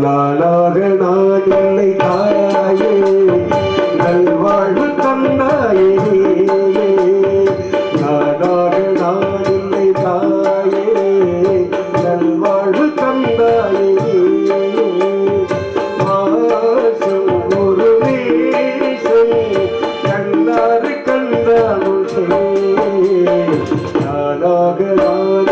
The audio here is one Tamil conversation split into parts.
நாளாக நான் இல்லை தாயே நல்வாழ்வு தந்தாயே. நாளாக நான் இல்லை தாயே நல்வாழ்வு தந்தாயே. மாசம் ஒரு நேசம் கண்டாறு கண்டாலும் நாளாக நான்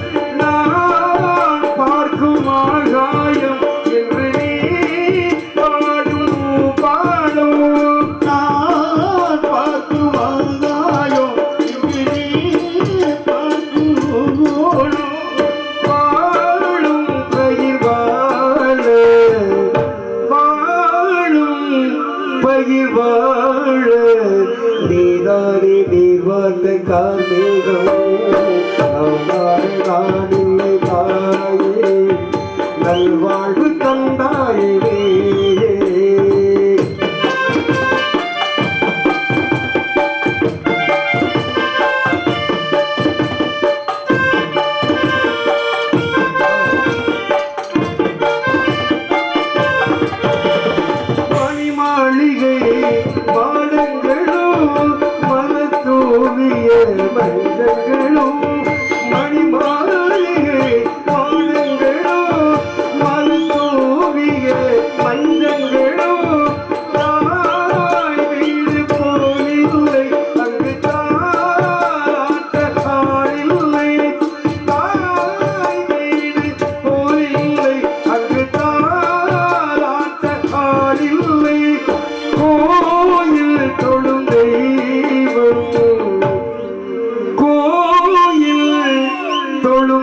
கார்மேகம்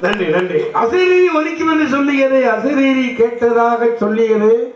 நன்றி நன்றி. அசிரீரி ஒலிக்கும் என்று சொல்லியது அசிரீரி கேட்டதாக சொல்லியது.